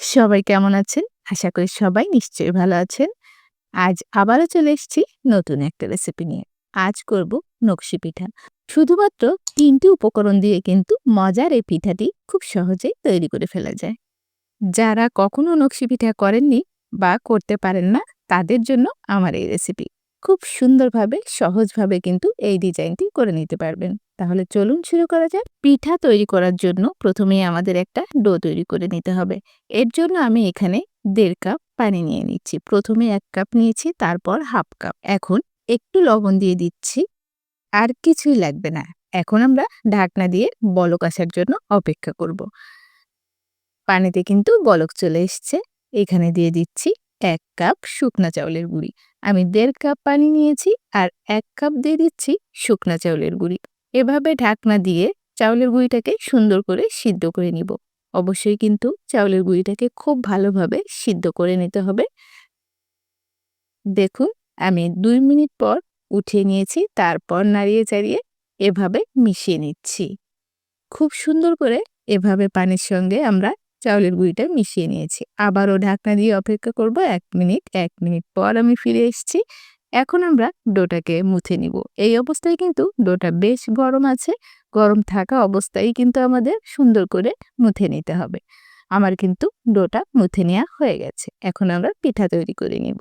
সবাই কেমন আছেন? আশা করি সবাই নিশ্চয়ই ভালো আছেন। আজ আবারও চলে এসেছি নতুন একটা রেসিপি নিয়ে। আজ করব নকশি পিঠা। শুধুমাত্র তিনটি উপকরণ দিয়ে কিন্তু মজার এই পিঠাটি খুব সহজেই তৈরি করে ফেলা যায়। যারা কখনো নকশি পিঠা করেননি বা করতে পারেন না, তাদের জন্য আমার এই রেসিপি। খুব সুন্দরভাবে, সহজভাবে কিন্তু এই ডিজাইনটি করে নিতে পারবেন। তাহলে চলুন শুরু করা যাক। পিঠা তৈরি করার জন্য প্রথমেই আমাদের একটা ডো তৈরি করে নিতে হবে। এর জন্য আমি এখানে দেড় কাপ পানি নিয়ে নিচ্ছি। প্রথমে এক কাপ নিয়েছি, তারপর হাফ কাপ। এখন একটু লবণ দিয়ে দিচ্ছি। আর কিছুই লাগবে না। এখন আমরা ঢাকনা দিয়ে বলক আসার জন্য অপেক্ষা করব। পানিতে কিন্তু বলক চলে এসছে। এখানে দিয়ে দিচ্ছি এক কাপ শুকনা চাউলের গুঁড়ি। আমি দেড় কাপ পানি নিয়েছি আর এক কাপ দিয়ে দিচ্ছি শুকনা চাউলের গুঁড়ি। এভাবে ঢাকনা দিয়ে চাউলের গুঁড়িটাকে সুন্দর করে সিদ্ধ করে নিব। অবশ্যই কিন্তু চাউলের গুঁড়িটাকে খুব ভালোভাবে সিদ্ধ করে নিতে হবে। দেখুন, আমি দুই মিনিট পর উঠিয়ে নিয়েছি, তারপর নাড়িয়ে চাড়িয়ে এভাবে মিশিয়ে নিচ্ছি। খুব সুন্দর করে এভাবে পানির সঙ্গে আমরা চাউলের গুঁড়িটা মিশিয়ে নিয়েছি। আবারও ঢাকনা দিয়ে অপেক্ষা করব এক মিনিট এক মিনিট পর আমি ফিরে এসেছি। এখন আমরা ডোটাকে মুছে নিব। এই অবস্থায় কিন্তু ডোটা বেশ গরম আছে। গরম থাকা অবস্থায় কিন্তু আমাদের সুন্দর করে মুথে নিতে হবে। আমার কিন্তু ডোটা মুথে নেওয়া হয়ে গেছে। এখন আমরা পিঠা তৈরি করে নিব।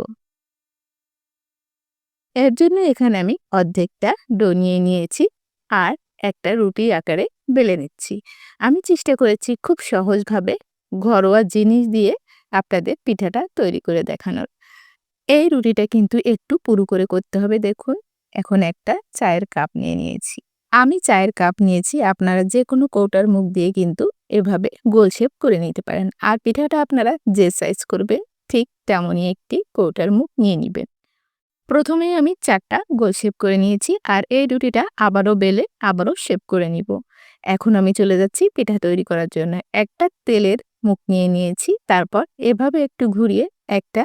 এর জন্য এখানে আমি অর্ধেকটা ডো নিয়ে নিয়েছি আর একটা রুটি আকারে বেলে নিচ্ছি। আমি চেষ্টা করেছি খুব সহজভাবে ঘরোয়া জিনিস দিয়ে আপনাদের পিঠাটা তৈরি করে দেখানোর। এই রুটিটা কিন্তু একটু পুরু করে করতে হবে। দেখুন, এখন একটা চায়ের কাপ নিয়ে নিয়েছি। আমি চায়ের কাপ নিয়েছি, আপনারা যে কোনো কৌটার মুখ দিয়ে কিন্তু এভাবে গোল শেপ করে নিতে পারেন। আর পিঠাটা আপনারা যে সাইজ করবেন, ঠিক তেমনই একটি কৌটার মুখ নিয়ে নেবেন। প্রথমেই আমি চারটা গোল শেপ করে নিয়েছি আর এই রুটিটা আবারও বেলে আবারও শেপ করে নিব। এখন আমি চলে যাচ্ছি পিঠা তৈরি করার জন্য। একটা তেলের মুখ নিয়ে নিয়েছি, তারপর এভাবে একটু ঘুরিয়ে একটা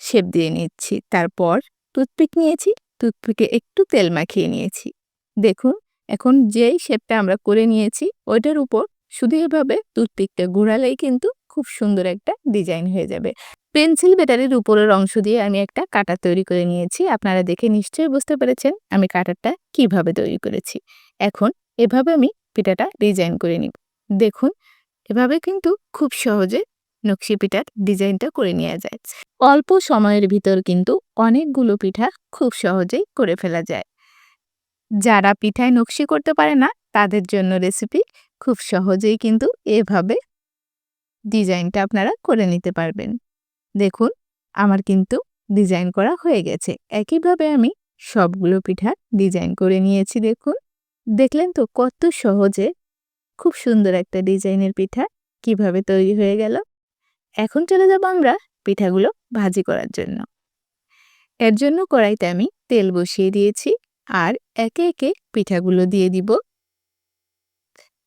শেপ দিয়ে নিচ্ছি। তারপর টুথপিক নিয়েছি। টুথপিকে একটু তেল মাখিয়ে নিয়েছি। দেখুন, এখন যেই শেপটা আমরা করে নিয়েছি, ওইটার উপর শুধু এভাবে টুথপিকটা ঘোরালেই কিন্তু খুব সুন্দর একটা ডিজাইন হয়ে যাবে। পেন্সিল ব্যাটারির উপরের অংশ দিয়ে আমি একটা কাটার তৈরি করে নিয়েছি। আপনারা দেখে নিশ্চয়ই বুঝতে পেরেছেন আমি কাটারটা কীভাবে তৈরি করেছি। এখন এভাবে আমি পিঠাটা ডিজাইন করে নিব। দেখুন, এভাবে কিন্তু খুব সহজে নকশি পিঠার ডিজাইনটা করে নেওয়া যায়। অল্প সময়ের ভিতর কিন্তু অনেকগুলো পিঠা খুব সহজেই করে ফেলা যায়। যারা পিঠায় নকশি করতে পারে না, তাদের জন্য রেসিপি খুব সহজেই কিন্তু এভাবে ডিজাইনটা আপনারা করে নিতে পারবেন। দেখুন, আমার কিন্তু ডিজাইন করা হয়ে গেছে। একইভাবে আমি সবগুলো পিঠা ডিজাইন করে নিয়েছি, দেখুন। দেখলেন তো কত সহজে, খুব সুন্দর একটা ডিজাইনের পিঠা কীভাবে তৈরি হয়ে গেল। এখন চলে যাব আমরা পিঠাগুলো ভাজি করার জন্য। এর জন্য কড়াইতে আমি তেল বসিয়ে দিয়েছি আর একে একে পিঠাগুলো দিয়ে দিব।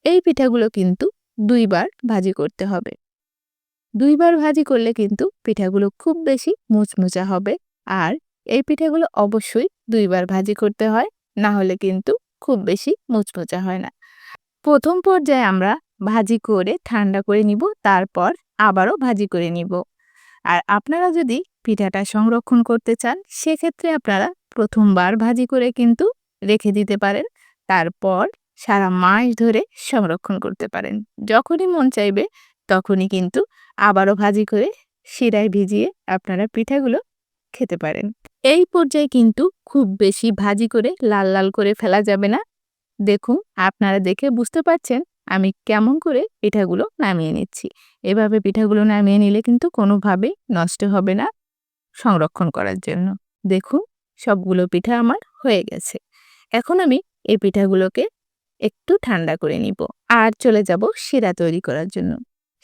এই পিঠাগুলো কিন্তু দুইবার ভাজি করতে হবে। দুইবার ভাজি করলে কিন্তু পিঠাগুলো খুব বেশি মুচমুচা হবে আর এই পিঠাগুলো অবশ্যই দুইবার ভাজি করতে হয়, না হলে কিন্তু খুব বেশি মুচমুচা হয় না। প্রথম পর্যায়ে আমরা ভাজি করে ঠান্ডা করে নিব, তারপর আবারও ভাজি করে নিব। আর আপনারা যদি পিঠাটা সংরক্ষণ করতে চান, সেক্ষেত্রে আপনারা প্রথমবার ভাজি করে কিন্তু রেখে দিতে পারেন। তারপর সারা মাস ধরে সংরক্ষণ করতে পারেন। যখনই মন চাইবে, তখনই কিন্তু আবারও ভাজি করে শিরায় ভিজিয়ে আপনারা পিঠাগুলো খেতে পারেন। এই পর্যায়ে কিন্তু খুব বেশি ভাজি করে লাল লাল করে ফেলা যাবে না। দেখুন, আপনারা দেখে বুঝতে পারছেন আমি কেমন করে পিঠাগুলো নামিয়ে নিচ্ছি। এভাবে পিঠাগুলো নামিয়ে নিলে কিন্তু কোনোভাবেই নষ্ট হবে না সংরক্ষণ করার জন্য। দেখুন, সবগুলো পিঠা আমার হয়ে গেছে। এখন আমি এই পিঠাগুলোকে একটু ঠান্ডা করে নিব আর চলে যাব শিরা তৈরি করার জন্য।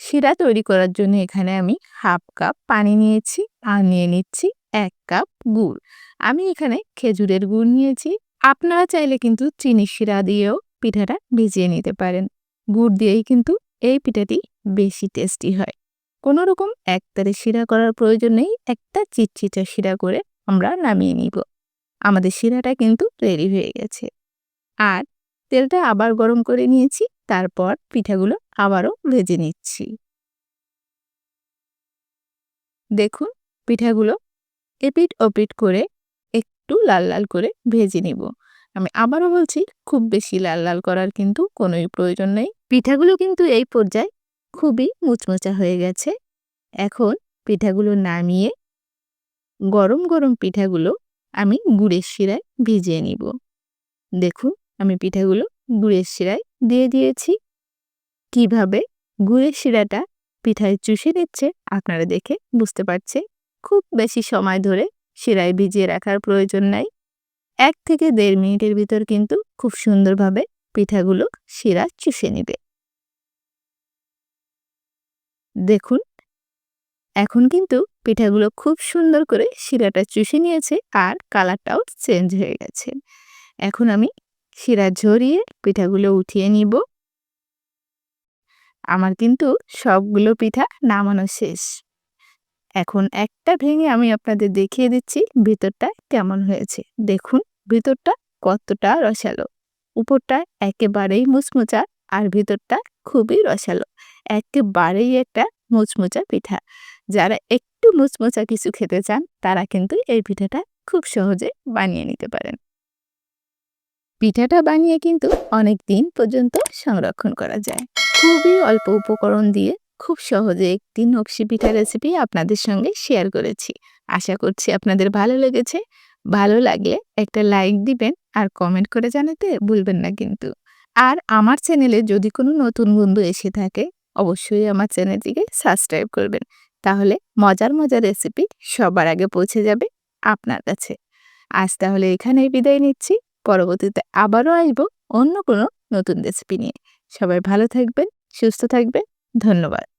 শিরা তৈরি করার জন্য এখানে আমি হাফ কাপ পানি নিয়েছি আর নিয়ে নিচ্ছি এক কাপ গুড়। আমি এখানে খেজুরের গুড় নিয়েছি। আপনারা চাইলে কিন্তু চিনি শিরা দিয়েও পিঠাটা ভিজিয়ে নিতে পারেন। গুড় দিয়েই কিন্তু এই পিঠাটি বেশি টেস্টি হয়। কোনো রকম একতারে শিরা করার প্রয়োজন নেই, একটা চিটচিটা শিরা করে আমরা নামিয়ে নিব। আমাদের শিরাটা কিন্তু রেডি হয়ে গেছে। আর তেলটা আবার গরম করে নিয়েছি, তারপর পিঠাগুলো আবারও ভেজে নিচ্ছি। দেখুন, পিঠাগুলো এপিট ওপিট করে একটু লাল লাল করে ভেজে নিব। আমি আবারও বলছি, খুব বেশি লাল লাল করার কিন্তু কোনোই প্রয়োজন নেই। পিঠাগুলো কিন্তু এই পর্যায়ে খুবই মুচমোচা হয়ে গেছে। এখন পিঠাগুলো নামিয়ে গরম গরম পিঠাগুলো আমি গুড়ের শিরায় ভিজিয়ে নিব। দেখুন, আমি পিঠাগুলো গুড়ের শিরায় দিয়ে দিয়েছি। কীভাবে গুড়ের শিরাটা পিঠায় চুষে নিচ্ছে আপনারা দেখে বুঝতে পারছে। খুব বেশি সময় ধরে শিরায় ভিজিয়ে রাখার প্রয়োজন নাই। এক থেকে দেড় মিনিটের ভিতর কিন্তু খুব সুন্দরভাবে পিঠাগুলো শিরা চুষে নেবে। দেখুন, এখন কিন্তু পিঠাগুলো খুব সুন্দর করে শিরাটা চুষে নিয়েছে আর কালারটাও চেঞ্জ হয়ে গেছে। এখন আমি শিরা ঝরিয়ে পিঠাগুলো উঠিয়ে নিব। আমার কিন্তু সবগুলো পিঠা নামানো শেষ। এখন একটা ভেঙে আমি আপনাদের দেখিয়ে দিচ্ছি ভিতরটা কেমন হয়েছে। দেখুন, ভিতরটা কতটা রসালো। উপরটা একেবারেই মুচমুচা আর ভিতরটা খুবই রসালো। একেবারেই একটা মুচমুচা পিঠা। যারা একটু মুচমুচা কিছু খেতে চান, তারা কিন্তু এই পিঠাটা খুব সহজে বানিয়ে নিতে পারেন। পিঠাটা বানিয়ে কিন্তু অনেক দিন পর্যন্ত সংরক্ষণ করা যায়। খুবই অল্প উপকরণ দিয়ে খুব সহজে একটি নকশি পিঠা রেসিপি আপনাদের সঙ্গে শেয়ার করেছি। আশা করছি আপনাদের ভালো লেগেছে। ভালো লাগলে একটা লাইক দিবেন আর কমেন্ট করে জানাতে ভুলবেন না কিন্তু। আর আমার চ্যানেলে যদি কোনো নতুন বন্ধু এসে থাকে, অবশ্যই আমার চ্যানেলটিকে সাবস্ক্রাইব করবেন। তাহলে মজার মজার রেসিপি সবার আগে পৌঁছে যাবে আপনার কাছে। আজ তাহলে এখানেই বিদায় নিচ্ছি। পরবর্তীতে আবারও আসব অন্য কোনো নতুন রেসিপি নিয়ে। সবাই ভালো থাকবেন, সুস্থ থাকবেন। ধন্যবাদ।